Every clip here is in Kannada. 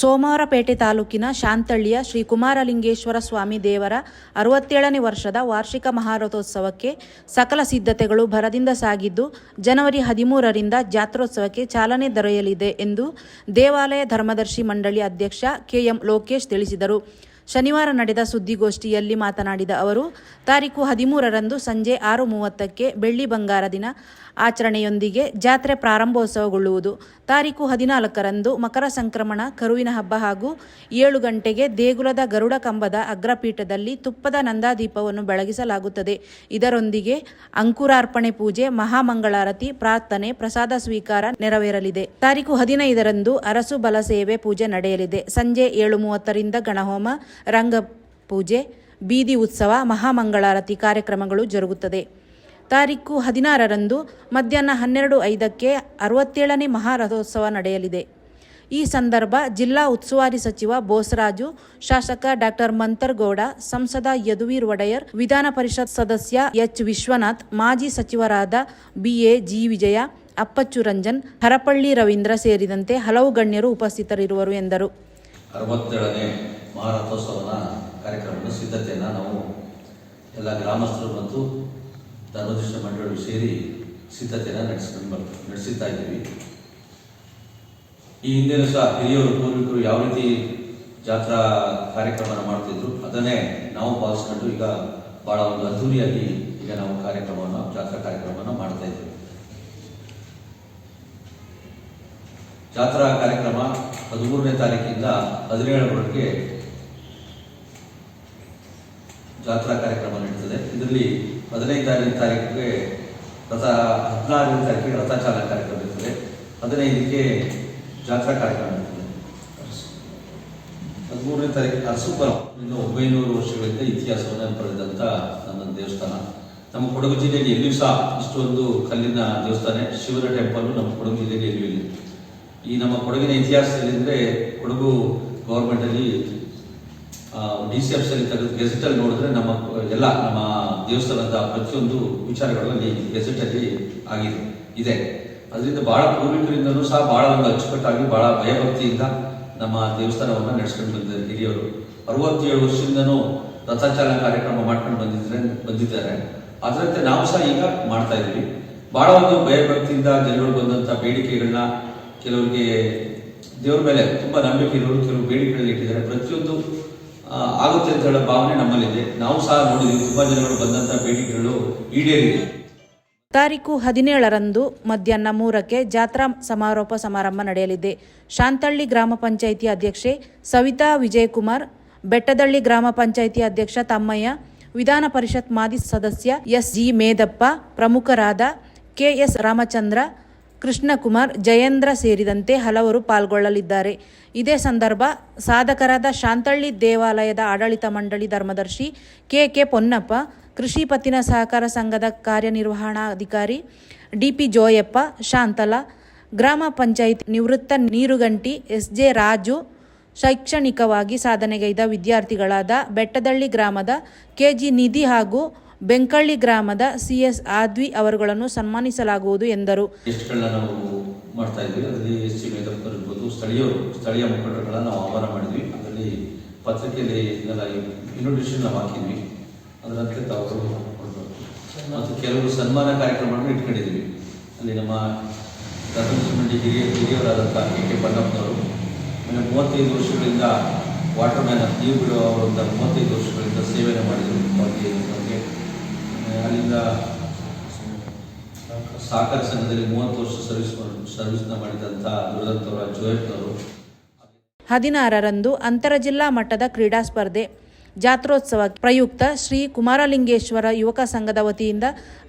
ಸೋಮವಾರಪೇಟೆ ತಾಲೂಕಿನ ಶಾಂತಳ್ಳಿಯ ಶ್ರೀ ಕುಮಾರಲಿಂಗೇಶ್ವರ ಸ್ವಾಮಿ ದೇವರ ಅರವತ್ತೇಳನೇ ವರ್ಷದ ವಾರ್ಷಿಕ ಮಹಾರಥೋತ್ಸವಕ್ಕೆ ಸಕಲ ಸಿದ್ಧತೆಗಳು ಭರದಿಂದ ಸಾಗಿದ್ದು, ಜನವರಿ ಹದಿಮೂರರಿಂದ ಜಾತ್ರೋತ್ಸವಕ್ಕೆ ಚಾಲನೆ ದೊರೆಯಲಿದೆ ಎಂದು ದೇವಾಲಯ ಧರ್ಮದರ್ಶಿ ಮಂಡಳಿ ಅಧ್ಯಕ್ಷ ಕೆಎಂ ಲೋಕೇಶ್ ತಿಳಿಸಿದರು. ಶನಿವಾರ ನಡೆದ ಸುದ್ದಿಗೋಷ್ಠಿಯಲ್ಲಿ ಮಾತನಾಡಿದ ಅವರು, ತಾರೀಕು ಹದಿಮೂರರಂದು ಸಂಜೆ ಆರು ಮೂವತ್ತಕ್ಕೆ ಬೆಳ್ಳಿ ಬಂಗಾರ ದಿನ ಆಚರಣೆಯೊಂದಿಗೆ ಜಾತ್ರೆ ಪ್ರಾರಂಭೋತ್ಸವಗೊಳ್ಳುವುದು. ತಾರೀಕು ಹದಿನಾಲ್ಕರಂದು ಮಕರ ಸಂಕ್ರಮಣ, ಕರುವಿನ ಹಬ್ಬ ಹಾಗೂ ಏಳು ಗಂಟೆಗೆ ದೇಗುಲದ ಗರುಡ ಕಂಬದ ಅಗ್ರಪೀಠದಲ್ಲಿ ತುಪ್ಪದ ನಂದಾದೀಪವನ್ನು ಬೆಳಗಿಸಲಾಗುತ್ತದೆ. ಇದರೊಂದಿಗೆ ಅಂಕುರಾರ್ಪಣೆ ಪೂಜೆ, ಮಹಾಮಂಗಳಾರತಿ, ಪ್ರಾರ್ಥನೆ, ಪ್ರಸಾದ ಸ್ವೀಕಾರ ನೆರವೇರಲಿದೆ. ತಾರೀಕು ಹದಿನೈದರಂದು ಅರಸು ಬಲ ಸೇವೆ ಪೂಜೆ ನಡೆಯಲಿದೆ. ಸಂಜೆ ಏಳು ಮೂವತ್ತರಿಂದ ಗಣಹೋಮ ರಂಗ ಪೂಜೆ ಬೀದಿ ಉತ್ಸವ, ಮಹಾಮಂಗಳಾರತಿ ಕಾರ್ಯಕ್ರಮಗಳು ಜರುಗುತ್ತದೆ. ತಾರೀಕು ಹದಿನಾರರಂದು ಮಧ್ಯಾಹ್ನ ಹನ್ನೆರಡು ಐದಕ್ಕೆ ಅರವತ್ತೇಳನೇ ಮಹಾರಥೋತ್ಸವ ನಡೆಯಲಿದೆ. ಈ ಸಂದರ್ಭ ಜಿಲ್ಲಾ ಉಸ್ತುವಾರಿ ಸಚಿವ ಬೋಸರಾಜು, ಶಾಸಕ ಡಾಕ್ಟರ್ ಮಂತರ್ಗೌಡ, ಸಂಸದ ಯದುವೀರ್ ಒಡೆಯರ್, ವಿಧಾನ ಪರಿಷತ್ ಸದಸ್ಯ ಎಚ್ ವಿಶ್ವನಾಥ್, ಮಾಜಿ ಸಚಿವರಾದ B A G Vijaya, Appachu Ranjan, Harapalli Ravindra ಸೇರಿದಂತೆ ಹಲವು ಗಣ್ಯರು ಉಪಸ್ಥಿತರಿರುವರು ಎಂದರು. ಅರವತ್ತೇಳನೇ ಮಹಾರಥೋತ್ಸವನ ಕಾರ್ಯಕ್ರಮದ ಸಿದ್ಧತೆಯನ್ನು ನಾವು ಎಲ್ಲ ಗ್ರಾಮಸ್ಥರು ಮತ್ತು ಧರ್ಮದೃಷ್ಟ ಮಂಡಳಿಗಳು ಸೇರಿ ಸಿದ್ಧತೆಯನ್ನು ನಡೆಸ್ಕೊಂಡು ಬರ್ತ ನಡೆಸುತ್ತಾ ಇದ್ದೀವಿ. ಈ ಹಿಂದಿನ ಸಹ ಹಿರಿಯವರು ಪೂರ್ವಿಕರು ಯಾವ ರೀತಿ ಜಾತ್ರಾ ಕಾರ್ಯಕ್ರಮನ ಮಾಡ್ತಿದ್ರು, ಅದನ್ನೇ ನಾವು ಭಾವಿಸ್ಕೊಂಡು ಈಗ ಬಹಳ ಒಂದು ಅದ್ಧೂರಿಯಾಗಿ ಈಗ ನಾವು ಕಾರ್ಯಕ್ರಮವನ್ನು, ಜಾತ್ರಾ ಕಾರ್ಯಕ್ರಮವನ್ನು ಮಾಡ್ತಾ ಇದ್ದೀವಿ. ಜಾತ್ರಾ ಕಾರ್ಯಕ್ರಮ ಹದಿಮೂರನೇ ತಾರೀಕಿಂದ ಹದಿನೇಳರವರೆಗೆ ಜಾತ್ರಾ ಕಾರ್ಯಕ್ರಮ ನಡೀತದೆ. ಇದರಲ್ಲಿ ಹದಿನೈದನೇ ತಾರೀಕಿಗೆ ರಥ, ಹದಿನಾರನೇ ತಾರೀಕಿಗೆ ರಥಚಾಲನ ಕಾರ್ಯಕ್ರಮ ಇರ್ತದೆ ಹದಿನೈದಕ್ಕೆ ಜಾತ್ರಾ ಕಾರ್ಯಕ್ರಮ ಇರ್ತದೆ ಹದಿಮೂರನೇ ತಾರೀಕು ಅರಸುಪುರ, ಇನ್ನು ಒಂಬೈನೂರು ವರ್ಷಗಳಿಂದ ಇತಿಹಾಸವನ್ನು ಪಡೆದಂಥ ನಮ್ಮ ದೇವಸ್ಥಾನ. ನಮ್ಮ ಕೊಡಗು ಜಿಲ್ಲೆಯಲ್ಲಿ ಎಲ್ಲಿಯೂ ಸಹ ಇಷ್ಟೊಂದು ಕಲ್ಲಿನ ದೇವಸ್ಥಾನ, ಶಿವನ ಟೆಂಪಲ್ ನಮ್ಮ ಕೊಡಗು ಜಿಲ್ಲೆಯಲ್ಲಿ ಎಲ್ಲಿಯೂ ಇಲ್ಲ. ಈ ನಮ್ಮ ಕೊಡಗಿನ ಇತಿಹಾಸದಲ್ಲಿ ಅಂದರೆ ಕೊಡಗು ಗೌರ್ಮೆಂಟಲ್ಲಿ ಡಿ ಸಿ ಎಫ್ಸ್ ಅಲ್ಲಿ ತೆಗೆದು ಅಲ್ಲಿ ನೋಡಿದ್ರೆ ನಮ್ಮ, ಎಲ್ಲ ನಮ್ಮ ದೇವಸ್ಥಾನದ ಪ್ರತಿಯೊಂದು ವಿಚಾರಗಳು ಅಲ್ಲಿ ಗೆಜೆಟ್ ಅಲ್ಲಿ ಆಗಿದೆ, ಇದೆ. ಅದರಿಂದ ಬಹಳ ಪೂರ್ವಿಕರಿಂದನೂ ಸಹ ಬಹಳ ಒಂದು ಅಚ್ಚುಕಟ್ಟಾಗಿ, ಬಹಳ ಭಯಭಕ್ತಿಯಿಂದ ನಮ್ಮ ದೇವಸ್ಥಾನವನ್ನು ನಡೆಸ್ಕೊಂಡು ಬಂದಿದ್ದಾರೆ ಹಿರಿಯವರು ಅರವತ್ತೇಳು ವರ್ಷದಿಂದನೂ ರಥಚಾಲನ ಕಾರ್ಯಕ್ರಮ ಮಾಡ್ಕೊಂಡು ಬಂದಿದ್ರೆ, ಬಂದಿದ್ದಾರೆ. ಅದರಂತೆ ನಾವು ಸಹ ಈಗ ಮಾಡ್ತಾ ಇದ್ದೀವಿ. ಬಹಳ ಒಂದು ಭಯಭಕ್ತಿಯಿಂದ ಜನಗಳು ಬಂದಂತ ಬೇಡಿಕೆಗಳನ್ನ ಕೆಲವರಿಗೆ ದೇವರ ಮೇಲೆ ತುಂಬಾ ನಂಬಿಕೆ ಇರೋರು ಕೆಲವು ಬೇಡಿಕೆಗಳಲ್ಲಿ ಇಟ್ಟಿದ್ದಾರೆ. ಪ್ರತಿಯೊಂದು ಆಗುತ್ತೆ ಅಂತ ಹೇಳೋ ಭಾವನೆ ನಮ್ಮಲ್ಲಿದೆ. ನಾವು ಸಹ ನೋಡಿದ್ವಿ. ತುಂಬಾ ಜನಗಳು ಬಂದಂತ ಬೇಡಿಕೆಗಳು ಈಡೇರಿದೆ. ತಾರೀಕು ಹದಿನೇಳರಂದು ಮಧ್ಯಾಹ್ನ ಮೂರಕ್ಕೆ ಜಾತ್ರಾ ಸಮಾರೋಪ ಸಮಾರಂಭ ನಡೆಯಲಿದೆ. ಶಾಂತಳ್ಳಿ ಗ್ರಾಮ ಪಂಚಾಯಿತಿ ಅಧ್ಯಕ್ಷೆ ಸವಿತಾ ವಿಜಯಕುಮಾರ್, ಬೆಟ್ಟದಳ್ಳಿ ಗ್ರಾಮ ಪಂಚಾಯಿತಿ ಅಧ್ಯಕ್ಷ ತಮ್ಮಯ್ಯ, ವಿಧಾನ ಪರಿಷತ್ ಮಾಜಿ ಸದಸ್ಯ ಎಸ್ ಜಿ ಮೇದಪ್ಪ ಪ್ರಮುಖರಾದ ಕೆಎಸ್ ರಾಮಚಂದ್ರ ಕೃಷ್ಣಕುಮಾರ್, ಜಯೇಂದ್ರ ಸೇರಿದಂತೆ ಹಲವರು ಪಾಲ್ಗೊಳ್ಳಲಿದ್ದಾರೆ. ಇದೇ ಸಂದರ್ಭ ಸಾಧಕರಾದ ಶಾಂತಳ್ಳಿ ದೇವಾಲಯದ ಆಡಳಿತ ಮಂಡಳಿ ಧರ್ಮದರ್ಶಿ ಕೆ ಕೆ ಪೊನ್ನಪ್ಪ, ಕೃಷಿ ಪತ್ತಿನ ಸಹಕಾರ ಸಂಘದ ಕಾರ್ಯನಿರ್ವಹಣಾಧಿಕಾರಿ ಡಿ ಪಿ ಜೋಯಪ್ಪ, ಶಾಂತಲಾ, ಗ್ರಾಮ ಪಂಚಾಯಿತಿ ನಿವೃತ್ತ ನೀರುಗಂಟಿ ಎಸ್ ಜೆ ರಾಜು ಶೈಕ್ಷಣಿಕವಾಗಿ ಸಾಧನೆಗೈದ ವಿದ್ಯಾರ್ಥಿಗಳಾದ ಬೆಟ್ಟದಳ್ಳಿ ಗ್ರಾಮದ ಕೆಜಿ ನಿಧಿ ಹಾಗೂ ಬೆಂಕಳ್ಳಿ ಗ್ರಾಮದ ಸಿಎಸ್ ಆದ್ವಿ ಅವರುಗಳನ್ನು ಸನ್ಮಾನಿಸಲಾಗುವುದು ಎಂದರು. ಮಾಡ್ತಾ ಸ್ಥಳೀಯ ನಾವು ಆಹ್ವಾನ ಮಾಡಿದ್ವಿ. ಅದರಲ್ಲಿ. ಮತ್ತು ಕೆಲವರು ಸನ್ಮಾನ ಕಾರ್ಯಕ್ರಮಗಳನ್ನು ಇಟ್ಕೊಂಡಿದ್ವಿ ಅಲ್ಲಿ ನಮ್ಮ ಹಿರಿಯ ಹಿರಿಯವರಾದಂಥ ಕೆ ಕೆ ಬಣ್ಣಪ್ಪನವರು ಆಮೇಲೆ ಮೂವತ್ತೈದು ವರ್ಷಗಳಿಂದ ವಾಟರ್ ಮ್ಯಾನ್ ನೀರು ಬಿಡುವ ಅವರಿಂದ ಮೂವತ್ತೈದು ವರ್ಷಗಳಿಂದ ಸೇವೆಯನ್ನು ಮಾಡಿದರು. ಬಗ್ಗೆ ನಮಗೆ ಅಲ್ಲಿಂದ ಸಹಕಾರ ಸಂಘದಲ್ಲಿ ಮೂವತ್ತು ವರ್ಷ ಸರ್ವಿಸ್ ಸರ್ವಿಸ್ನ ಮಾಡಿದಂಥ ದುರದಂತವರ ಜೋಯಪ್ಪನವರು. ಹದಿನಾರರಂದು ಅಂತರ ಜಿಲ್ಲಾ ಮಟ್ಟದ ಕ್ರೀಡಾ ಸ್ಪರ್ಧೆ ಜಾತ್ರೋತ್ಸವ ಪ್ರಯುಕ್ತ ಶ್ರೀ ಕುಮಾರಲಿಂಗೇಶ್ವರ ಯುವಕ ಸಂಘದ ವತಿಯಿಂದ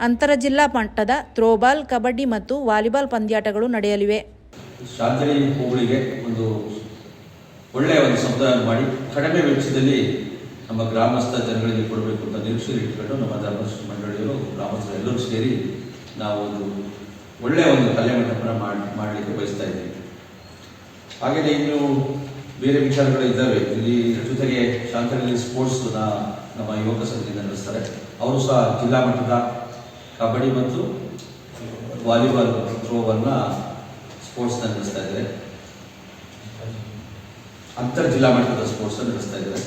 ಅಂತರ ಜಿಲ್ಲಾ ಮಟ್ಟದ ಥ್ರೋಬಾಲ್ ಕಬಡ್ಡಿ ಮತ್ತು ವಾಲಿಬಾಲ್ ಪಂದ್ಯಾಟಗಳು ನಡೆಯಲಿವೆ. ಶಾಂತಳಿ ಹೋಬಳಿಗೆ ಒಂದು ಒಳ್ಳೆಯ ಒಂದು ಸಮುದಾಯ ಮಾಡಿ ಕಡಿಮೆ ವೆಚ್ಚದಲ್ಲಿ ನಮ್ಮ ಗ್ರಾಮಸ್ಥ ಜನಗಳಿಗೆ ಕೊಡಬೇಕು ಅಂತ ನಿರೀಕ್ಷೆ ಇಟ್ಕೊಂಡು ನಮ್ಮ ಧರ್ಮಸ್ಥಳ ಮಂಡಳಿಯವರು, ಗ್ರಾಮಸ್ಥರು ಎಲ್ಲರೂ ಸೇರಿ ನಾವು ಒಂದು ಒಳ್ಳೆಯ ಒಂದು ಕಲ್ಯಾಣ ಮಂಟಪನ ಮಾಡಿ, ಮಾಡಲಿಕ್ಕೆ ಬಯಸ್ತಾ ಇದ್ದೀವಿ. ಹಾಗೆಯೇ ಇನ್ನು ಬೇರೆ ವಿಚಾರಗಳು ಇದ್ದಾವೆ. ಇಲ್ಲಿ ಜೊತೆಗೆ ಶಾಂತಳ್ಳಿ ಸ್ಪೋರ್ಟ್ಸ್ನ ನಮ್ಮ ಯುವಕ ಸಂಘದಿಂದ ನಡೆಸ್ತಾರೆ. ಅವರು ಸಹ ಜಿಲ್ಲಾ ಮಟ್ಟದ ಕಬಡ್ಡಿ ಮತ್ತು ವಾಲಿಬಾಲ್ ಥ್ರೋವನ್ನು ಸ್ಪೋರ್ಟ್ಸ್ನ ನಡೆಸ್ತಾ ಇದ್ದಾರೆ. ಅಂತರ್ ಜಿಲ್ಲಾ ಮಟ್ಟದ ಸ್ಪೋರ್ಟ್ಸ್ ನಡೆಸ್ತಾ ಇದ್ದಾರೆ.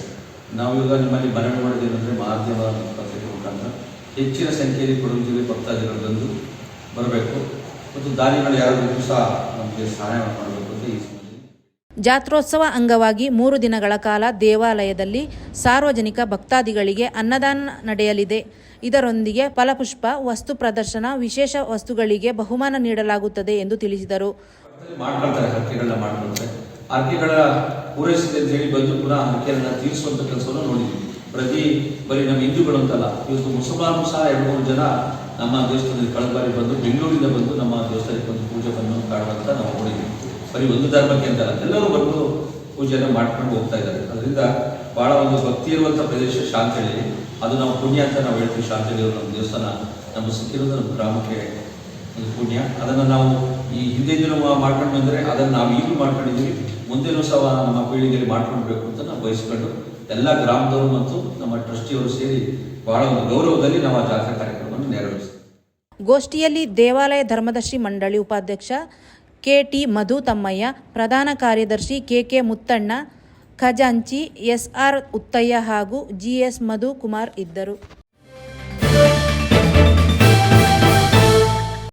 ನಾವು ಇವಾಗ ನಿಮ್ಮಲ್ಲಿ ಮನವಿ ಮಾಡೋದೇನೆಂದರೆ ಮಾಧ್ಯಮ ಪತ್ರಿಕೆ ಮುಖಾಂತರ ಹೆಚ್ಚಿನ ಸಂಖ್ಯೆಯಲ್ಲಿ ಕೊಡಗು ಜಿಲ್ಲೆ ಭಕ್ತಾದಿಗಳು ಬಂದು ಬರಬೇಕು ಮತ್ತು ದಾನಿಗಳು ಯಾರಾದರೂ ಸಹ ನಮಗೆ ಸಹಾಯ ಮಾಡಬೇಕು ಅಂತ ಈ ಜಾತ್ರೋತ್ಸವ ಅಂಗವಾಗಿ ಮೂರು ದಿನಗಳ ಕಾಲ ದೇವಾಲಯದಲ್ಲಿ ಸಾರ್ವಜನಿಕ ಭಕ್ತಾದಿಗಳಿಗೆ ಅನ್ನದಾನ ನಡೆಯಲಿದೆ. ಇದರೊಂದಿಗೆ ಫಲಪುಷ್ಪ ವಸ್ತು ಪ್ರದರ್ಶನ ವಿಶೇಷ ವಸ್ತುಗಳಿಗೆ ಬಹುಮಾನ ನೀಡಲಾಗುತ್ತದೆ ಎಂದು ತಿಳಿಸಿದರು. ಮಾಡ್ಕೊಳ್ತಾರೆ ಹಕ್ಕಿಗಳನ್ನ ಮಾಡ್ಕೊಳ್ತಾರೆ. ಹರಕೆಗಳ ಪೂರೈಸಿದೆ ಅಂತ ಹೇಳಿ ಬಂದು ಪುನಃ ಹರಕೆಯನ್ನ ತೀರಿಸುವಂತ ಕೆಲಸವನ್ನು ನೋಡಿದ್ವಿ. ಪ್ರತಿ ಬರೀ ನಮ್ಮ ಹಿಂದೂಗಳು ಅಂತಲ್ಲ, ಇವತ್ತು ಮುಸಲ್ಮಾನರು ಸಹ ಎರಡು ಮೂರು ಜನ ನಮ್ಮ ದೇವಸ್ಥಾನದಲ್ಲಿ ಕಳೆದ ಬಾರಿ ಬಂದು ಬೆಂಗಳೂರಿಂದ ಬಂದು ನಮ್ಮ ದೇವಸ್ಥಾನಕ್ಕೆ ಬಂದು ಪೂಜೆ ಬಂದು ಕಾಡುವಂತ ನಾವು ನೋಡಿದ್ದೀವಿ ಬರೀ ಒಂದು ಧರ್ಮಕ್ಕೆ ಅಂತಲ್ಲ, ಎಲ್ಲರೂ ಬಂದು ಪೂಜೆಯನ್ನು ಮಾಡ್ಕೊಂಡು ಹೋಗ್ತಾ ಇದ್ದಾರೆ. ಅದರಿಂದ ಬಹಳ ಒಂದು ಭಕ್ತಿ ಇರುವಂತ ಪ್ರದೇಶ ಶಾಂತಳಿ ಅದು ನಾವು ಪುಣ್ಯ ಅಂತ ನಾವು ಹೇಳ್ತೀವಿ ಅವರು ನಮ್ಮ ದೇವಸ್ಥಾನ ನಮ್ಮ ಸಿಕ್ಕಿರೋದು ನಮ್ಮ ಗ್ರಾಮಕ್ಕೆ ಒಂದು ಪುಣ್ಯ. ಅದನ್ನು ನಾವು ಈ ಹಿಂದೆ ದಿನ ಮಾಡ್ಕೊಂಡು ಬಂದರೆ ಅದನ್ನು ನಾವು ಈಗಲೂ ಮಾಡ್ಕೊಂಡಿದ್ದೀವಿ. ಮುಂದೆನೂ ಸಹ ನಮ್ಮ ಪೀಳಿಗೆಯಲ್ಲಿ ಮಾಡ್ಕೊಳ್ಬೇಕು ಅಂತ ನಾವು ಬಯಸ್ಕೊಂಡು ಎಲ್ಲ ಗ್ರಾಮದವರು ಮತ್ತು ನಮ್ಮ ಟ್ರಸ್ಟಿಯವರು ಸೇರಿ ಬಹಳ ಒಂದು ಗೌರವದಲ್ಲಿ ನಾವು ಆ ಜಾತ್ರಾ ಕಾರ್ಯಕ್ರಮವನ್ನು ನೆರವೇರಿಸ್ತೀವಿ ಗೋಷ್ಠಿಯಲ್ಲಿ ದೇವಾಲಯ ಧರ್ಮದರ್ಶಿ ಮಂಡಳಿ ಉಪಾಧ್ಯಕ್ಷ ಕೆಟಿ ಮಧು ತಮ್ಮಯ್ಯ, ಪ್ರಧಾನ ಕಾರ್ಯದರ್ಶಿ ಕೆ ಕೆ ಮುತ್ತಣ್ಣ, ಖಜಾಂಚಿ ಎಸ್ಆರ್ ಉತ್ತಯ್ಯ ಹಾಗೂ ಜಿಎಸ್ ಮಧು ಕುಮಾರ್ ಇದ್ದರು.